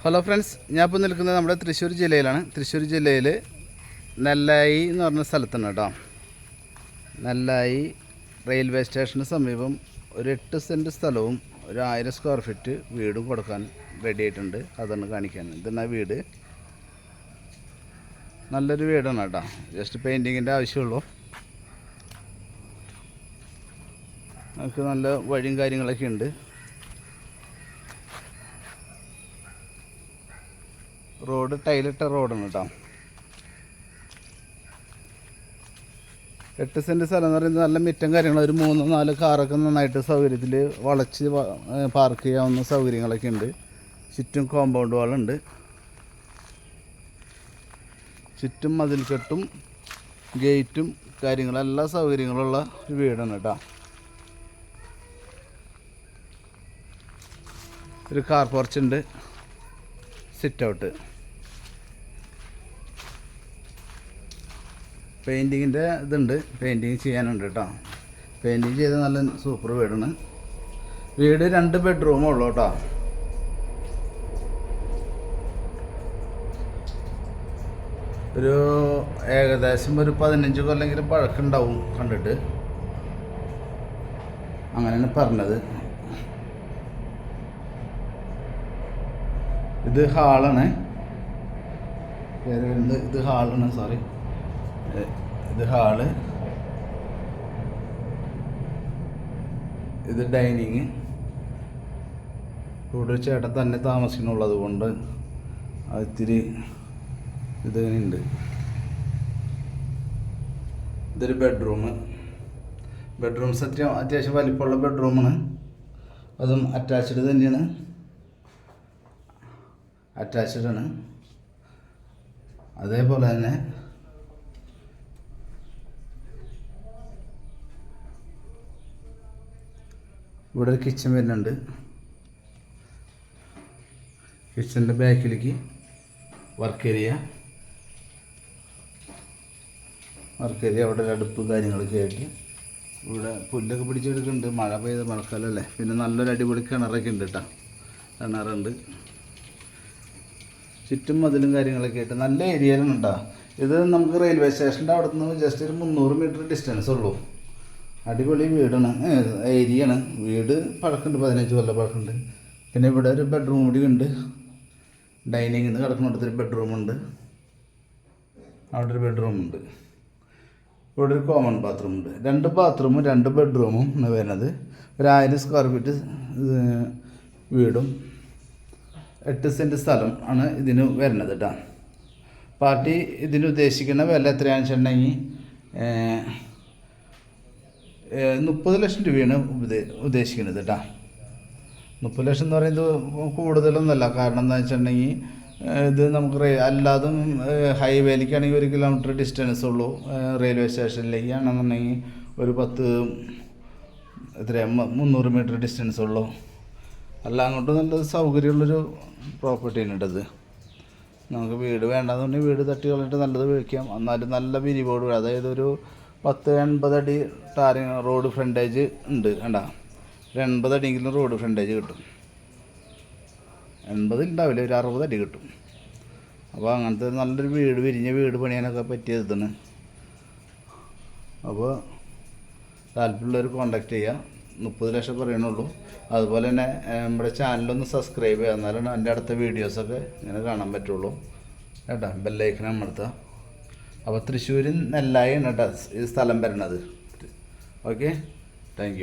Hello friends ഞാൻ ഇപ്പോൾ നിൽക്കുന്നത് നമ്മുടെ തൃശ്ശൂർ ജില്ലയിലാണ്. തൃശ്ശൂർ ജില്ലയിൽ നെല്ലായി എന്ന് പറഞ്ഞ സ്ഥലത്താണ് കേട്ടോ. നെല്ലായി റെയിൽവേ സ്റ്റേഷന് സമീപം ഒരു എട്ട് സെന്റ് സ്ഥലവും ഒരു ആയിരം സ്ക്വയർ ഫീറ്റ് വീടും കൊടുക്കാൻ റെഡി ആയിട്ടുണ്ട് അതാണ് കാണിക്കാൻ. ഇതാണ് വീട്? നല്ലൊരു വീടാണ് കേട്ടോ. ജസ്റ്റ് പെയിന്റിങ്ങിന്റെ ആവശ്യമുള്ളൂ. നമുക്ക് നല്ല വഴിയും കാര്യങ്ങളൊക്കെ ഉണ്ട്. റോഡ് ടൈലിട്ട റോഡാണ് കേട്ടോ എട്ട് സെന്റ് സ്ഥലം എന്ന് പറയുന്നത് നല്ല മിറ്റം കാര്യങ്ങൾ ഒരു മൂന്ന് നാല് കാറൊക്കെ നന്നായിട്ട് സൗകര്യത്തിൽ വളച്ച് പാർക്ക് ചെയ്യാവുന്ന സൗകര്യങ്ങളൊക്കെ ഉണ്ട്. ചുറ്റും കോമ്പൗണ്ട് വാളുണ്ട്. ചുറ്റും മതിൽക്കെട്ടും ഗേറ്റും കാര്യങ്ങളും എല്ലാ സൗകര്യങ്ങളുള്ള ഒരു വീടാണ് കേട്ടോ ഒരു കാർ പോർച്ച് ഉണ്ട്. സിറ്റ് ഔട്ട് പെയിന്റിങ്ങിന്റെ ഇതുണ്ട്. പെയിന്റിങ് ചെയ്യാനുണ്ട് കേട്ടോ പെയിന്റിങ് ചെയ്ത നല്ല സൂപ്പർ വീടാണ്. വീട് രണ്ട് ബെഡ്റൂമേ ഉള്ളൂ കേട്ടോ ഒരു ഏകദേശം ഒരു പതിനഞ്ച് കൊല്ലെങ്കിലും പഴക്കമുണ്ടാവും കണ്ടിട്ട്. അങ്ങനെയാണ് പറഞ്ഞത്. ഇത് ഹാളാണ്. വരുന്നത് ഇത് ഹാളാണ് സോറി ഇത് ഹാൾ. ഇത് ഡൈനിങ്. കൂടുതൽ ചേട്ടൻ തന്നെ താമസിക്കണുള്ളത് കൊണ്ട് ഇത്തിരി ഇത് ഉണ്ട്. ഇതൊരു ബെഡ്റൂം ബെഡ്റൂം സത്യം അത്യാവശ്യം വലിപ്പമുള്ള ബെഡ്റൂമാണ് അതും അറ്റാച്ച്ഡ് തന്നെയാണ്. അറ്റാച്ച്ഡ് ആണ് അതേപോലെ തന്നെ ഇവിടെ ഒരു കിച്ചൺ വരുന്നുണ്ട്. കിച്ചന്റെ ബാക്കിലേക്ക് വർക്ക് ഏരിയ വർക്ക് ഏരിയ അവിടെ ഒരു അടുപ്പ് കാര്യങ്ങളൊക്കെ ആയിട്ട് ഇവിടെ പുല്ലൊക്കെ പിടിച്ചെടുക്കുന്നുണ്ട്. മഴ പെയ്ത മഴക്കാലമല്ലേ പിന്നെ നല്ലൊരു അടിപൊളി കിണറൊക്കെ ഉണ്ട് കേട്ടോ. കിണറുണ്ട്. ചുറ്റും മതിലും കാര്യങ്ങളൊക്കെ ആയിട്ട് നല്ല ഏരിയയിലാണ് കേട്ടോ ഇത് നമുക്ക് റെയിൽവേ സ്റ്റേഷന്റെ അവിടെ നിന്ന് ജസ്റ്റ് ഒരു മുന്നൂറ് മീറ്റർ ഡിസ്റ്റൻസ് ഉള്ളൂ. അടിപൊളി വീടാണ്. ഏരിയയാണ് വീട് പഴക്കമുണ്ട് പതിനഞ്ച് കൊല്ലം പഴക്കമുണ്ട്. പിന്നെ ഇവിടെ ഒരു ബെഡ്റൂം കൂടി ഉണ്ട്. ഡൈനിങ്ങിൽ നിന്ന് കിടക്കുന്നിടത്തൊരു ബെഡ്റൂമുണ്ട് അവിടെ ഒരു ബെഡ്റൂമുണ്ട് ഇവിടെ ഒരു കോമൺ ബാത്റൂം ഉണ്ട്. രണ്ട് ബാത്റൂമും രണ്ട് ബെഡ്റൂമും ആണ് വരുന്നത്. ഒരു ആയിരം സ്ക്വയർ ഫീറ്റ് വീടും. എട്ട് സെന്റ് സ്ഥലം ആണ് ഇതിന് വരുന്നത് കേട്ടോ പാർട്ടി ഇതിന് ഉദ്ദേശിക്കുന്ന വില എത്രയാണെന്ന് വെച്ചിട്ടുണ്ടെങ്കിൽ മുപ്പത് ലക്ഷം രൂപയാണ് ഉദ്ദേശിക്കുന്നത് കേട്ടോ മുപ്പത് ലക്ഷം എന്ന് പറയുന്നത് കൂടുതലൊന്നുമല്ല. കാരണം എന്താ വെച്ചിട്ടുണ്ടെങ്കിൽ ഇത് നമുക്ക് അല്ലാതും ഹൈവേയിലേക്കാണെങ്കിൽ ഒരു കിലോമീറ്റർ ഡിസ്റ്റൻസ് ഉള്ളൂ. റെയിൽവേ സ്റ്റേഷനിലേക്ക് ആണെന്നുണ്ടെങ്കിൽ ഒരു പത്ത് എത്രയാണ് മുന്നൂറ് മീറ്റർ ഡിസ്റ്റൻസ് ഉള്ളൂ. അല്ല അങ്ങോട്ട് നല്ല സൗകര്യമുള്ളൊരു പ്രോപ്പർട്ടിയാണ് കേട്ടത് നമുക്ക് വീട് വേണ്ടാന്നുണ്ടെങ്കിൽ വീട് തട്ടി കളഞ്ഞിട്ട് നല്ലത് വിളിക്കാം എന്നാലും നല്ല വിരിവോട് അതായത് ഒരു പത്ത് എൺപതടി ടാറിങ് റോഡ് ഫ്രണ്ടേജ് ഉണ്ട് വേണ്ട ഒരു എൺപതടിയെങ്കിലും റോഡ് ഫ്രണ്ടേജ് കിട്ടും. എൺപത് ഉണ്ടാവില്ല ഒരു അറുപതടി കിട്ടും. അപ്പോൾ അങ്ങനത്തെ നല്ലൊരു വീട് വിരിഞ്ഞ വീട് പണിയാനൊക്കെ പറ്റിയ ഇതാണ്. അപ്പോൾ താല്പര്യമുള്ളവർ കോണ്ടാക്ട് ചെയ്യുക മുപ്പത് ലക്ഷം പറയണുള്ളൂ അതുപോലെ തന്നെ നമ്മുടെ ചാനലൊന്ന് സബ്സ്ക്രൈബ് ചെയ്യുക. എന്നാലാണ് എന്റെ അടുത്ത വീഡിയോസൊക്കെ ഇങ്ങനെ കാണാൻ പറ്റുള്ളൂ. കേട്ടോ ബെല്ലൈക്കൻ അമർത്തുക അപ്പോൾ തൃശ്ശൂരിൽ നെല്ലായാണ് കേട്ടോ ഈ സ്ഥലം വരണത് ഓക്കെ? താങ്ക്